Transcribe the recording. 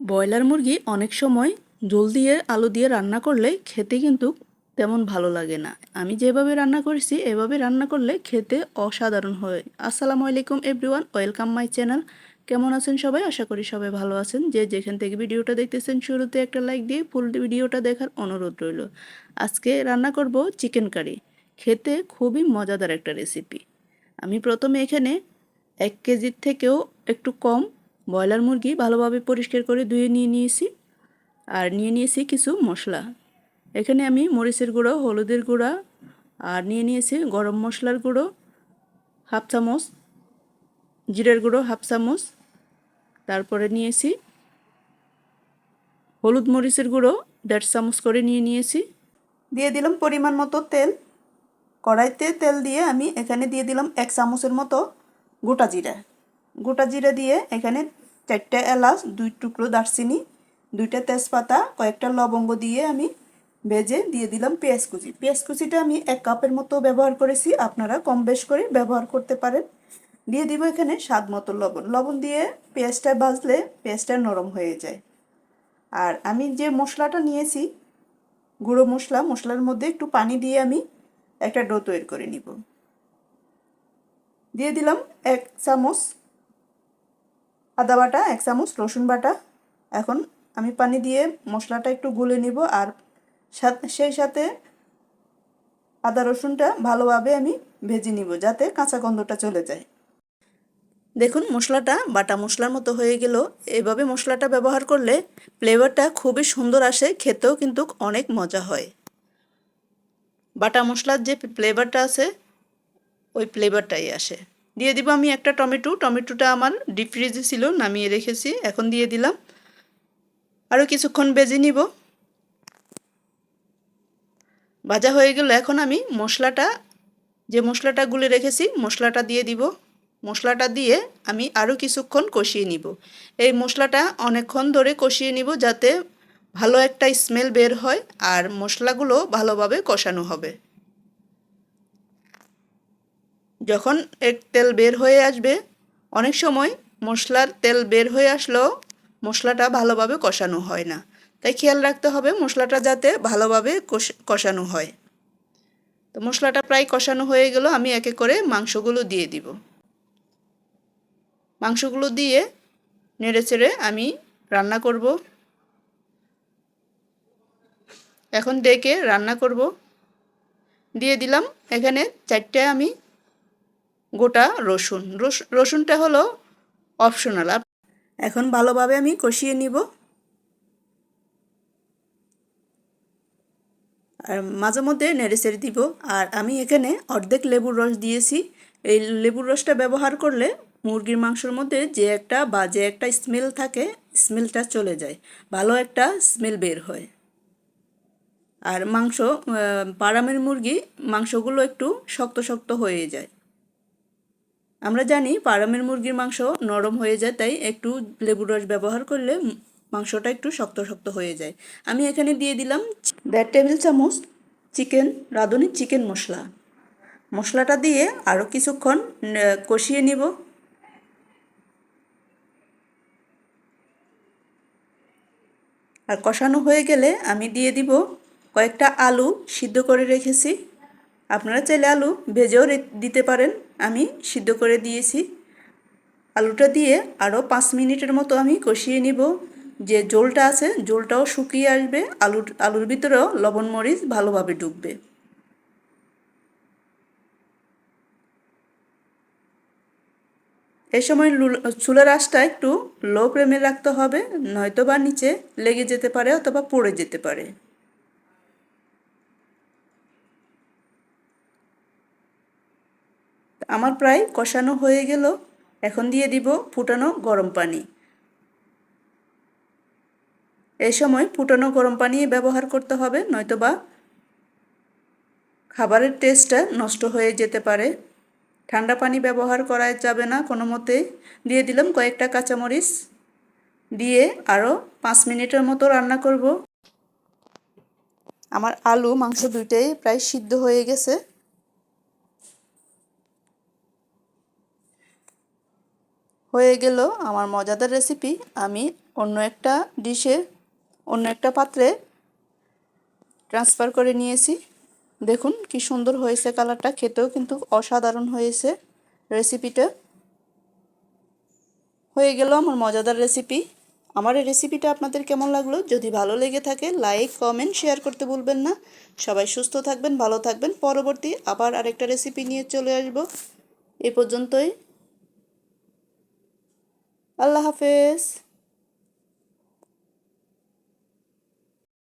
Broiler মুরগি অনেক সময় জল দিয়ে, আলু দিয়ে রান্না করলে খেতে কিন্তু তেমন ভালো লাগে না। আমি যেভাবে রান্না করেছি, এভাবে রান্না করলে খেতে অসাধারণ হয়। আসসালামু আলাইকুম এভরিওয়ান, ওয়েলকাম মাই চ্যানেল। কেমন আছেন সবাই? আশা করি সবাই ভালো আছেন। যে যেখান থেকে ভিডিওটা দেখতেছেন, শুরুতে একটা লাইক দিয়ে ফুল ভিডিওটা দেখার অনুরোধ রইল। আজকে রান্না করব চিকেন কারি। খেতে খুবই মজাদার একটা রেসিপি। আমি প্রথমে এখানে এক কেজির থেকেও একটু কম ব্রয়লার মুরগি ভালোভাবে পরিষ্কার করে ধুয়ে নিয়ে নিয়েছি। আর নিয়ে নিয়েছি কিছু মশলা। এখানে আমি মরিচের গুঁড়ো, হলুদের গুঁড়া, আর নিয়ে নিয়েছি গরম মশলার গুঁড়ো, হাফ চামচ, জিরের গুঁড়ো, হাফ চামচ। তারপরে নিয়েছি হলুদ মরিচের গুঁড়ো, দেড় চামচ করে নিয়ে নিয়েছি। দিয়ে দিলাম পরিমাণ মতো তেল। কড়াইতে তেল দিয়ে আমি এখানে দিয়ে দিলাম এক চামচের মতো গোটা জিরা। গোটা জিরা দিয়ে এখানে চারটে এলাচ, দুই টুকরো দারচিনি, দুইটা তেজপাতা, কয়েকটা লবঙ্গ দিয়ে আমি ভেজে দিয়ে দিলাম পেঁয়াজ কুচি। পেঁয়াজ কুচিটা আমি এক কাপের মতো ব্যবহার করেছি, আপনারা কম বেশ করে ব্যবহার করতে পারেন। দিয়ে দিব এখানে স্বাদ মতো লবণ। লবণ দিয়ে পেঁয়াজটা ভাজলে পেঁয়াজটা নরম হয়ে যায়। আর আমি যে মশলাটা নিয়েছি, গুঁড়ো মশলা, মশলার মধ্যে একটু পানি দিয়ে আমি একটা ডো তৈরি করে নিব। দিয়ে দিলাম এক চামচ আদা বাটা, এক চামচ রসুন বাটা। এখন আমি পানি দিয়ে মশলাটা একটু গুলে নিব আর সেই সাথে আদা রসুনটা ভালোভাবে আমি ভেজে নিব যাতে কাঁচা গন্ধটা চলে যায়। দেখুন, মশলাটা বাটা মশলার মতো হয়ে গেল। এভাবে মশলাটা ব্যবহার করলে ফ্লেভারটা খুবই সুন্দর আসে, খেতেও কিন্তু অনেক মজা হয়। বাটা মশলার যে ফ্লেভারটা আছে, ওই ফ্লেভারটাই আসে। দিয়ে দিব আমি একটা টমেটো। টমেটোটা আমার ডিপ ফ্রিজে ছিল, নামিয়ে রেখেছি, এখন দিয়ে দিলাম। আরও কিছুক্ষণ বেজে নিব। ভাজা হয়ে গেল, এখন আমি মশলাটা, যে মশলাটা গুলে রেখেছি, মশলাটা দিয়ে দিব। মশলাটা দিয়ে আমি আরও কিছুক্ষণ কষিয়ে নিব। এই মশলাটা অনেকক্ষণ ধরে কষিয়ে নিব যাতে ভালো একটা স্মেল বের হয় আর মশলাগুলো ভালোভাবে কষানো হবে। যখন এক তেল বের হয়ে আসবে, অনেক সময় মশলার তেল বের হয়ে আসলেও মশলাটা ভালোভাবে কষানো হয় না। তাই খেয়াল রাখতে হবে মশলাটা যাতে ভালোভাবে কষানো হয়। তো মশলাটা প্রায় কষানো হয়ে গেল, আমি একে করে মাংসগুলো দিয়ে দিব। মাংসগুলো দিয়ে নেড়ে চেড়ে আমি রান্না করব। এখন ডেকে রান্না করব। দিয়ে দিলাম, এখানে চারটে আমি গোটা রসুন। রসুনটা হলো অপশনাল এখন ভালোভাবে আমি কষিয়ে নিব। আর মাঝে মধ্যে নেড়ে দিব। আর আমি এখানে অর্ধেক লেবুর রস দিয়েছি। এই লেবুর রসটা ব্যবহার করলে মুরগির মাংসের মধ্যে যে একটা বা যে একটা স্মেল থাকে স্মেলটা চলে যায়। ভালো একটা স্মেল বের হয়। আর মাংস পারামের মুরগি মাংসগুলো একটু শক্ত শক্ত হয়ে যায়। আমরা জানি পারামের মুরগির মাংস নরম হয়ে যায়, তাই একটু লেবুর রস ব্যবহার করলে মাংসটা একটু শক্ত শক্ত হয়ে যায়। আমি এখানে দিয়ে দিলাম দেড় টেবিল চামচ চিকেন, রাঁধুনি চিকেন মশলা। মশলাটা দিয়ে আরও কিছুক্ষণ কষিয়ে নিব। আর কষানো হয়ে গেলে আমি দিয়ে দিব কয়েকটা আলু সিদ্ধ করে রেখেছি। আপনারা চাইলে আলু ভেজেও দিতে পারেন। আমি সিদ্ধ করে দিয়েছি। আলুটা দিয়ে আরও পাঁচ মিনিটের মতো আমি কষিয়ে নিব। যে জলটা আছে জলটাও শুকিয়ে আসবে। আলুর আলুর ভিতরেও লবণ, মরিচ ভালোভাবে ডুববে। এই সময় চুলার আঁচটা একটু লো ফ্লেমে রাখতে হবে। নয়তো বা নিচে লেগে যেতে পারে অথবা পড়ে যেতে পারে। আমার প্রায় কষানো হয়ে গেল। এখন দিয়ে দিব ফুটানো গরম পানি। এই সময় ফুটানো গরম পানি ব্যবহার করতে হবে, নয়তোবা খাবারের টেস্টটা নষ্ট হয়ে যেতে পারে। ঠান্ডা পানি ব্যবহার করা যাবে না, কোনো মতে দিয়ে দিলাম কয়েকটা কাঁচামরিচ। দিয়ে আরও পাঁচ মিনিটের মতো রান্না করব। আমার আলু, মাংস দুইটাই প্রায় সিদ্ধ হয়ে গেছে। হয়ে গেল আমার মজাদার রেসিপি আমি অন্য একটা ডিশে অন্য একটা পাত্রে ট্রান্সফার করে নিয়েছি। দেখুন কি সুন্দর হয়েছে কালারটা খেতেও কিন্তু অসাধারণ হয়েছে রেসিপিটা হয়ে গেল আমার মজাদার রেসিপি আমার এই রেসিপিটা আপনাদের কেমন লাগল? যদি ভালো লেগে থাকে লাইক কমেন্ট শেয়ার করতে ভুলবেন না। সবাই সুস্থ থাকবেন, ভালো থাকবেন। পরবর্তী আবার আরেকটা রেসিপি নিয়ে চলে আসব। এ পর্যন্তই। আল্লাহ হাফেজ।